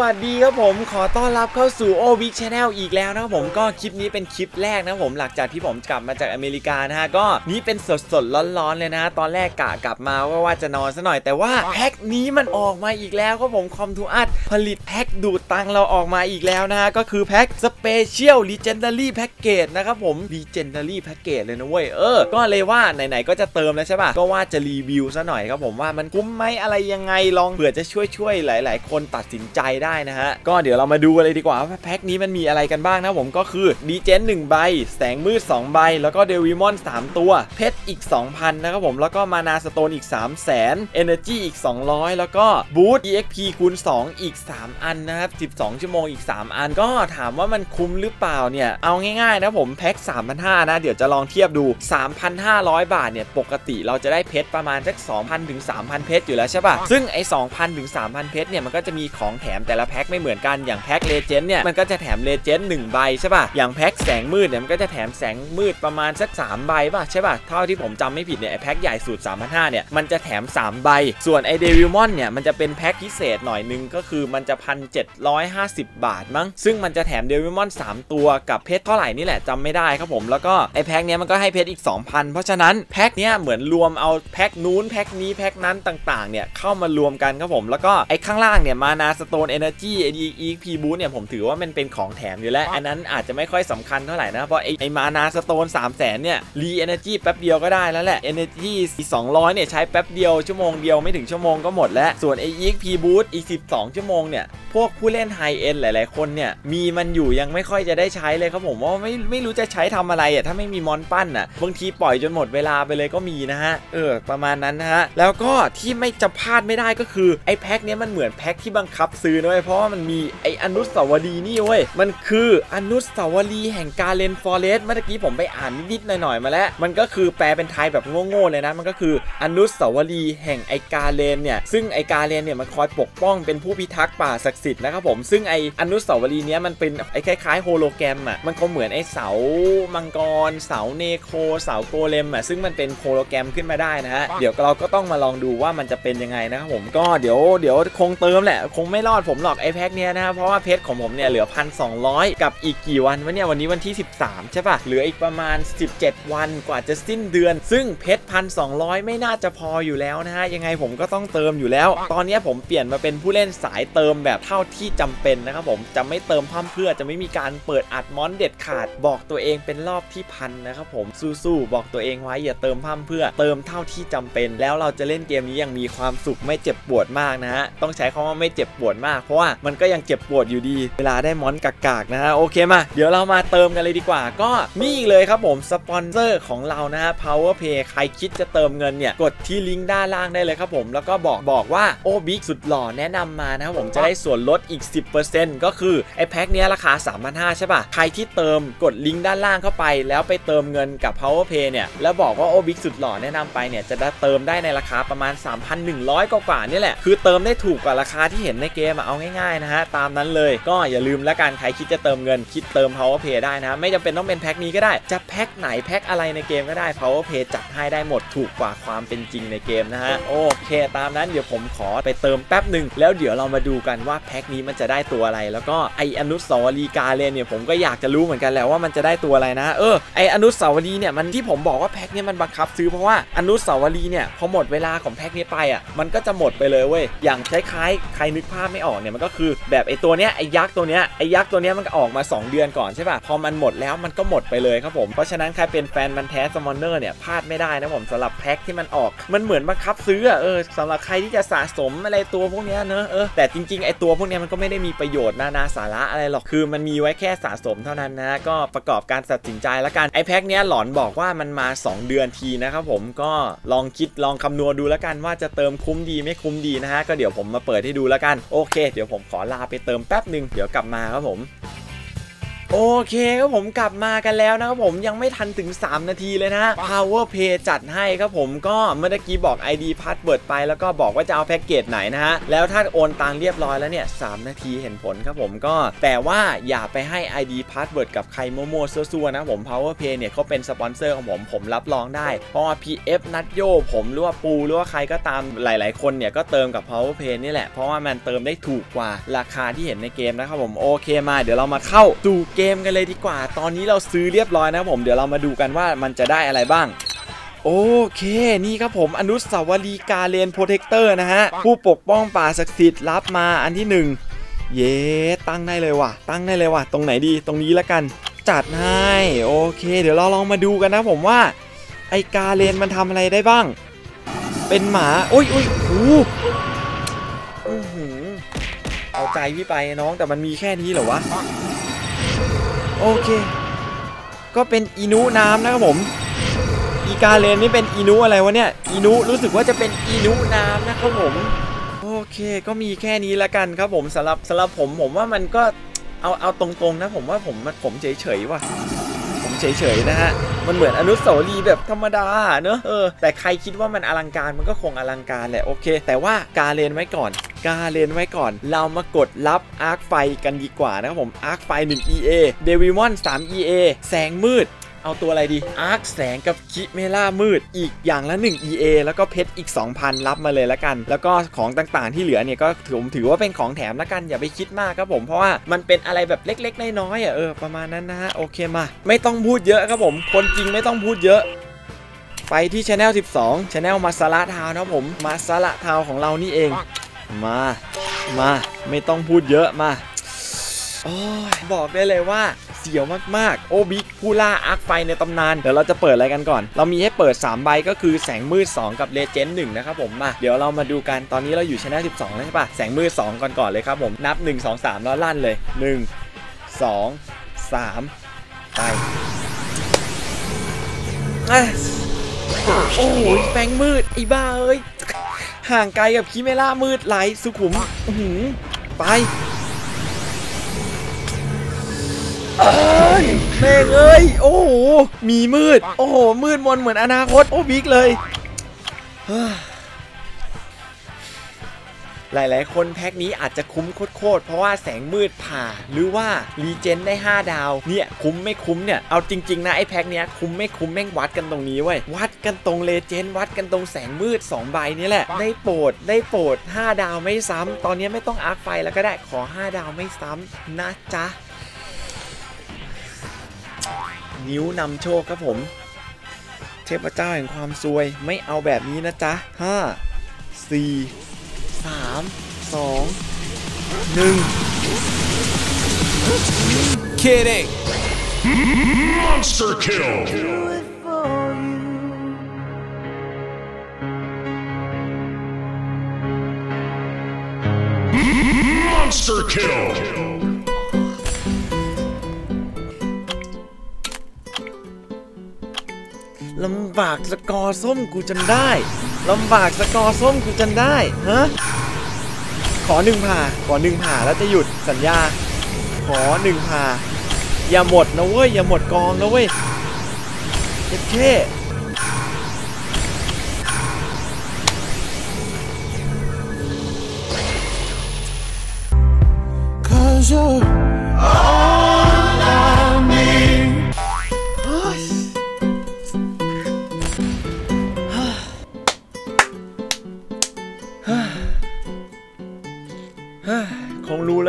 วัสดีครับผมขอต้อนรับเข้าสู่โอวิกชาแนลอีกแล้วนะครับผมก็คลิปนี้เป็นคลิปแรกนะผมหลังจากที่ผมกลับมาจากอเมริกานะฮะก็นี่เป็นสดสดร้อนๆเลยนะ ตอนแรกกะกลับมาว่าว่าจะนอนซะหน่อยแต่ว่าแพ็คนี้มันออกมาอีกแล้วครับผมคอมทูอัดผลิตแพ็คดูดตังเราออกมาอีกแล้วนะฮะก็คือแพ็คสเปเชียลลีเจนดารี่แพ็กเกจนะครับผมลีเจนดารี่แพ็กเกจเลยนะเว้ยเออก็เลยว่าไหนๆก็จะเติมแล้วใช่ป่ะก็ว่าจะรีวิวซะหน่อยครับผมว่ามันคุ้มไหมอะไรยังไงลองเผื่อจะช่วยช่วยๆหลาย ๆ คนตัดสินใจได้นะฮะ ก็เดี๋ยวเรามาดูกันเลยดีกว่าว่าแพ็คนี้มันมีอะไรกันบ้างนะผมก็คือดีเจน1ใบ แสงมืด 2 ใบ แล้วก็เดวิมอน 3 ตัว เพชรอีก 2,000 นะครับผม แล้วก็มานาสโตนอีก 3 0 0 0 0 0 Energy อีก 200 แล้วก็บูท EXP คูณ 2 อีก 3 อันนะครับ 12 ชั่วโมงอีก 3 อัน ก็ถามว่ามันคุ้มหรือเปล่าเนี่ย เอาง่ายๆนะผมแพ็ค3,500นะ เดี๋ยวจะลองเทียบดู 3,500 บาทเนี่ย ปกติเราจะได้เพชรประมาณสัก2,000ถึง3,000 เพชรอยู่แล้วใช่ปะซึ่งไอ้2,000ถึง3,000 เพชรเนี่ยมันก็จะมีของแถมแต่ละแพ็คไม่เหมือนกันอย่างแพ็คเลเจนด์เนี่ยมันก็จะแถมเลเจนด์หนึ่งใบใช่ป่ะอย่างแพ็คแสงมืดเนี่ยมันก็จะแถมแสงมืดประมาณสัก 3 ใบป่ะใช่ป่ะเท่าที่ผมจำไม่ผิดเนี่ยแพ็คใหญ่สุด3,500เนี่ยมันจะแถม 3 ใบ ส่วนไอเดวิลมอนเนี่ยมันจะเป็นแพ็คพิเศษหน่อยนึงก็คือมันจะ 1,750 บาทมั้งซึ่งมันจะแถมเดวิลมอน 3 ตัวกับเพชรเท่าไหร่นี่แหละจำไม่ได้ครับผมแล้วก็ไอแพ็คเนี้ยมันก็ให้เพชรอีก 2,000 เพราะฉะนั้นแพ็คเนี้ยเหมือนรวมเอาแพ็คนู้นแพ็คนี้แพ็คนั้นต่างๆเนี่ยเข้ามารวมกันครับผมแล้วก็ไอข้างล่างเนี่ยมานาสโตนนอร์จีไอดีอีพีบูเนี่ยผมถือว่ามันเป็นของแถมอยู่แล้ว อันนั้นอาจจะไม่ค่อยสำคัญเท่าไหร่นะ เพราะไอไอมานาสโตน3 0 0แสนเนี่ยรีเอเนอร์จีแป๊บเดียวก็ได้แล้วแหละเอเนอร์จี200 เนี่ยใช้แป๊บเดียวชั่วโมงเดียวไม่ถึงชั่วโมงก็หมดแล้ว ส่วนไออีพีบูอีก 12 ชั่วโมงเนี่ยพวกผู้เล่นไฮเอ็นหลาย ๆ คนเนี่ยมีมันอยู่ยังไม่ค่อยจะได้ใช้เลยครับผมว่าไม่ไม่รู้จะใช้ทำอะไรอะถ้าไม่มีมอนปั้นอะบางทีปล่อยจนหมดเวลาไปเลยก็มีนะฮะเออประมาณนั้นนะฮะแล้วก็ที่ไม่จะพลาดไม่ได้ก็คือไอแพ็คเนี้ยมันเหมือนแพ็คที่บังคับซื้อนะเว้ยเพราะว่ามันมีไออนุสาวรีย์นี่เว้ยมันคืออนุสาวรีย์แห่งกาเลนฟอเรสต์เมื่อกี้ผมไปอ่านนิดๆหน่อยๆมาแล้ว มันก็คือแปลเป็นไทยแบบโง่ๆเลยนะ มันก็คืออนุสาวรีย์แห่งไอกาเลนเนี่ยซึ่งไอกาเลนเนี่ยมันคอยปกป้องเป็นผู้พิทักษ์ป่าศักดิ์สิทธิ์นะครับผมซึ่งไออนุสาวรีย์เนี้ยมันเป็นไอคล้ายๆโฮโลแกรมอะมันก็เหมือนไอเสามังกร เสาเนโคเสาโกเลมอะซึ่งมันเป็นโฮโลแกรมขึ้นมาได้นะฮะเดี๋ยวเราก็ต้องมาลองดูว่ามันจะเป็นยังไงนะครับผมก็เดี๋ยวเดี๋ยวคงเติมแหละคงไม่รอดผมหรอกไอแพ็คเนี้ยนะครับเพราะว่าเพชรของผมเนี่ยเหลือ1,200กับอีกกี่วันวะเนี่ยวันนี้วันที่ 13 ใช่ปะเหลืออีกประมาณ 17 วันกว่าจะสิ้นเดือน ซึ่งเพชร1,200ไม่น่าจะพออยู่แล้วนะฮะยังไงผมก็ต้องเติมอยู่แล้ว ตอนนี้ผมเปลี่ยนมาเป็นผู้เล่นสายเติมแบบเท่าที่จำเป็นนะครับผมจะไม่เติมพั่มเพื่อจะไม่มีการเปิดอัดมอนเด็ดขาด บอกตัวเองเป็นรอบที่พันนะครับผมสู้ๆบอกตัวเองไว้อย่าเติมพั่มเพื่อ เติมเท่าที่จำเป็น แล้วเราจะเล่นเกมนี้อย่างมีความสุขไม่เจ็บปวดมากนะฮะต้องใช้คำว่าไม่เจ็บปวดมากเพราะว่ามันก็ยังเจ็บปวดอยู่ดี เวลาได้มอนกากๆนะฮะโอเคมา เดี๋ยวเรามาเติมกันเลยดีกว่า ก็นี่เลยครับผมสปอนเซอร์ของเรานะฮะ Power Pay ใครคิดจะเติมเงินเนี่ยกดที่ลิงก์ด้านล่างได้เลยครับผมแล้วก็บอกบอกว่าโอบิ๊กสุดหล่อแนะนำมานะครับผมจะได้ส่วนลดอีก 10%ก็คือไอ้แพ็คเนี้ยราคา3,500ใช่ป่ะใครที่เติมกดลิงก์ด้านล่างเข้าไป แล้วไปเติมเงินกับ Power Pay เนี่ยแล้วบอกว่าโอบิ๊กสุดหล่อแนะนำไปเนี่ยจะได้เติมได้ในราคาประมาณ 3,100 กว่าๆนี่แหละคือเติมได้ถูกกว่าราคาที่เห็นในเกมอะเอาง่ายๆนะฮะตามนั้นเลยก็อย่าลืมละกันใครคิดจะเติมเงินคิดเติม Power Pay ได้นะไม่จำเป็นต้องเป็นแพ็คนี้ก็ได้จะแพ็คไหนแพ็คอะไรในเกมก็ได้ Power Pay จัดให้ได้หมดถูกกว่าความเป็นจริงในเกมนะฮะโอเค ตามนั้นเดี๋ยวผมขอไปเติมแป๊บหนึ่งแล้วเดี๋ยวเรามาดูกันว่าแพ็คนี้มันจะได้ตัวอะไร แล้วก็ไออนุสาวรีย์กาเลนเนี่ยผมก็อยากจะรู้เหมือนกันแหละว่ามันจะได้ตัวอะไรนะเออไออนุสาวรีย์เนี่ยมันที่ผมบอกว่าแพ็คนี้มันบังคับซื้อเพราะว่าอนุสาวรีย์เนี่ยพอหมดเวลาของแพ็คนี้ไปอะมันก็จะหมดไปเลยเว้ยอย่างคล้ายๆใครนึกภาพไม่ออกเนี่ยมันก็คือแบบไอตัวเนี้ยไอยักษ์ตัวเนี้ยไอยักษ์ตัวเนี้ยมันก็ออกมา 2 เดือนก่อนใช่ป่ะพอมันหมดแล้วมันก็หมดไปเลยครับผมเพราะฉะนั้นใครเป็นแฟนมันแท้สมอนเนอร์เนี่ยพลาดไม่ได้นะผมสำหรับแพ็คที่มันออกมันเหมือนบังคับซื้อเออสำหรับใครที่จะสะสมอะไรตัวพวกเนี้ยเนอะเออแต่จริงๆไอตัวพวกเนี้ยมันก็ไม่ได้มีประโยชน์นานาสาระอะไรหรอกคือมันมีไว้แค่สะสมเท่านั้นนะก็ประกอบการตัดสินใจแล้วกันไอแพ็คเนี้ยหลอนบอกว่ามันมา 2 เดือนทีนะครับผมก็ลองคิดลองคำนวณดูแล้วกันว่าจะเติมคุ้มดีไม่คุ้มดีนะฮะก็เดี๋ยวผมมาเปิดให้ดูแล้วกันโอเคเดี๋ยวผมขอลาไปเติมแป๊บหนึ่งเดี๋ยวกลับมาครับผม โอเคครับผมกลับมากันแล้วนะครับผมยังไม่ทันถึง 3 นาทีเลยนะ Power Pay จัดให้ครับผมก็เมื่อกี้บอก ID Password ไปแล้วก็บอกว่าจะเอาแพ็กเกจไหนนะฮะ แล้วถ้าโอนตังเรียบร้อยแล้วเนี่ย3นาทีเห็นผลครับผมก็ แต่ว่าอย่าไปให้ ID Password กับใครโมโมซัวๆนะผม Power Pay เนี่ยเขาเป็นสปอนเซอร์ของผมผมรับรองได้ เพราะว่า PF นัดโยผมหรือว่าปูหรือว่าใครก็ตามหลาย ๆ คนเนี่ยก็เติมกับ Power Pay นี่แหละเพราะว่ามันเติมได้ถูกกว่าราคาที่เห็นในเกมนะครับผมโอเคมาเดี๋ยวเรามาเข้าสู่เกมกันเลยดีกว่า ตอนนี้เราซื้อเรียบร้อยนะครับผม เดี๋ยวเรามาดูกันว่ามันจะได้อะไรบ้าง โอเค นี่ครับผมอนุสาวรีย์กาเลนโปรเทคเตอร์นะฮะ ผู้ปกป้องป่าศักดิ์สิทธิ์รับมาอันที่หนึ่งเย้ตั้งได้เลยว่ะ ตั้งได้เลยว่ะ ตรงไหนดีตรงนี้ละกัน จัดให้โอเค เดี๋ยวเราลองมาดูกันนะผมว่า ไอกาเลนมันทำอะไรได้บ้าง เป็นหมาอุ้ยอุ้ยโอ้อื้อหือเอาใจพี่ไปน้องแต่มันมีแค่นี้เหรอวะ โอเค ก็เป็นอีนูน้ำนะครับผม อีกาเลนนี่เป็นอีนูอะไรวะเนี่ยอีนูรู้สึกว่าจะเป็นอีนูน้ำนะครับผม โอเค ก็มีแค่นี้ละกันครับผมสำหรับสำหรับผมผมว่ามันก็เอาเอาตรงๆนะผมว่าผมผมเฉยๆว่ะผมเฉยๆนะฮะมันเหมือนอนุสาวรีย์แบบธรรมดาเนอะเออแต่ใครคิดว่ามันอลังการมันก็คงอลังการแหละโอเค แต่ว่ากาเลนไว้ก่อน กาเลนไว้ก่อน เรามากดรับอาร์คไฟกันดีกว่านะครับผมอาร์คไฟ1 EA เดวิมอน3 EA แสงมืดเอาตัวอะไรดีอาร์คแสงกับคิเมล่ามืดอีกอย่างละ 1 EA แล้วก็เพชรอีก 2,000 รับมาเลยละกัน แล้วก็ของต่างๆที่เหลือเนี่ยก็ถือผมถือว่าเป็นของแถมละกันอย่าไปคิดมากครับผมเพราะว่ามันเป็นอะไรแบบเล็กๆน้อยๆอะเออประมาณนั้นนะฮะโอเคมา ไม่ต้องพูดเยอะครับผม คนจริงไม่ต้องพูดเยอะไปที่ช anel 12ช anel มาซาระทาวนะครับผมมาซาระทาวของเรานี่เอง มา มา ไม่ต้องพูดเยอะมาโอ้ยบอกได้เลยว่าเสียวมากๆ โอบิผู้ล่าอาร์คไฟในตำนาน เดี๋ยวเราจะเปิดอะไรกันก่อน เรามีให้เปิด 3 ใบก็คือแสงมืด 2 กับเลเจนด์1นะครับผมมาเดี๋ยวเรามาดูกันตอนนี้เราอยู่ช anel 12แล้วใช่ปะแสงมืด 2 ก่อนก่อนเลยครับผมนับ 1 2 3 แล้วลั่นเลย 1 2 3 ไปอะโอ้โหแฟงมืดไอ้บ้าเอ้ย ห่างไกลกับคิเมล่ามืดไหลสุขุมอื้อหือไปเอ้ยแม่งเอ้ย โอ้โห มีมืด โอ้โห มืดมนเหมือนอนาคต โอ้บิ๊กเลยเฮ้ย หลายๆ คนแพ็คนี้อาจจะคุ้มโคตรเพราะว่าแสงมืดผ่า หรือว่ารีเจนได้ 5 ดาว เนี่ยคุ้มไม่คุ้มเนี่ย เอาจริง ๆ นะ ไอ้แพ็คเนี้ยคุ้มไม่คุ้มแม่งวัดกันตรงนี้เว้ย วัดกันตรงเลเจนวัดกันตรงแสงมืด 2 ใบนี่แหละ ได้โปรดได้โปรด 5 ดาวไม่ซ้ำตอนนี้ไม่ต้องอาร์คไฟแล้วก็ได้ขอ 5 ดาวไม่ซ้ำนะจ๊ะนิ้วนำโชคครับผม เทพเจ้าแห่งความซวยไม่เอาแบบนี้นะจ๊ะ 5 4 สามสองหนึ่งเคเด็ก Monster Kill. Monster Kill. ำบากสกอร์ส้มกูจนได้ลำบากสกอร์ส้มกูจนได้ฮะขอหนึ่งผ่าขอหนึ่งผ่าแล้วจะหยุดสัญญา ขอหนึ่งผ่าอย่าหมดนะเว้ยอย่าหมดกองนะเว้ยเจ็บแค่ Cause you're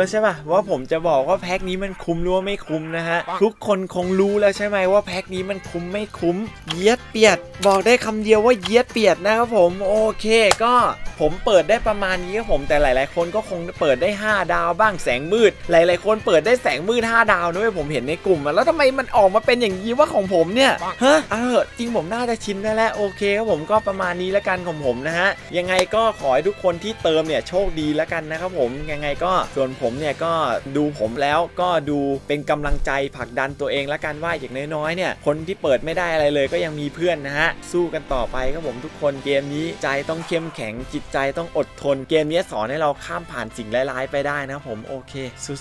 แล้วใช่ป่ะว่าผมจะบอกว่าแพ็คนี้มันคุ้มหรือว่าไม่คุ้มนะฮะทุกคนคงรู้แล้วใช่ไหมว่าแพ็คนี้มันคุ้มไม่คุ้มเยียดเปียด บอกได้คำเดียวว่าเยียดเปียดนะครับผมโอเคก็ ผมเปิดได้ประมาณนี้ครับผมแต่หลาย ๆ คนก็คงเปิดได้ 5 ดาวบ้างแสงมืด หลาย ๆ คนเปิดได้แสงมืด 5 ดาวด้วยผมเห็นในกลุ่มอะแล้วทำไมมันออกมาเป็นอย่างนี้ว่าของผมเนี่ยฮะเออจริงผมน่าจะชินได้แล้วโอเคครับผมก็ประมาณนี้แล้วกันของผมนะฮะยังไงก็ขอให้ทุกคนที่เติมเนี่ยโชคดีแล้วกันนะครับผมยังไงก็ส่วนผมเนี่ยก็ดูผมแล้วก็ดูเป็นกำลังใจผลักดันตัวเองแล้วกันว่าอย่างน้อยๆเนี่ยคนที่เปิดไม่ได้อะไรเลยก็ยังมีเพื่อนนะฮะสู้กันต่อไปครับผมทุกคนเกมนี้ใจต้องเข้มแข็งจิตใจต้องอดทนเกมนี้สอนให้เราข้ามผ่านสิ่งร้ายๆไปได้นะครับผมโอเค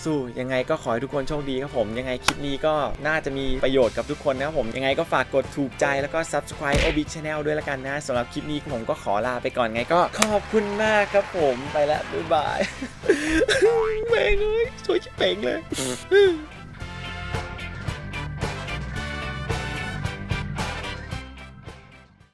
สู้ๆยังไงก็ขอให้ทุกคนโชคดีครับผม ยังไงคลิปนี้ก็น่าจะมีประโยชน์กับทุกคนนะครับผมยังไงก็ฝากกดถูกใจแล้วก็ subscribe o b Channel ด้วยละกันนะสำหรับคลิปนี้ผมก็ขอลาไปก่อนไงก็ขอบคุณมากครับผมไปแล้วบ๊ายบายแม่งเอ้ยช่วยชิเป่งเลย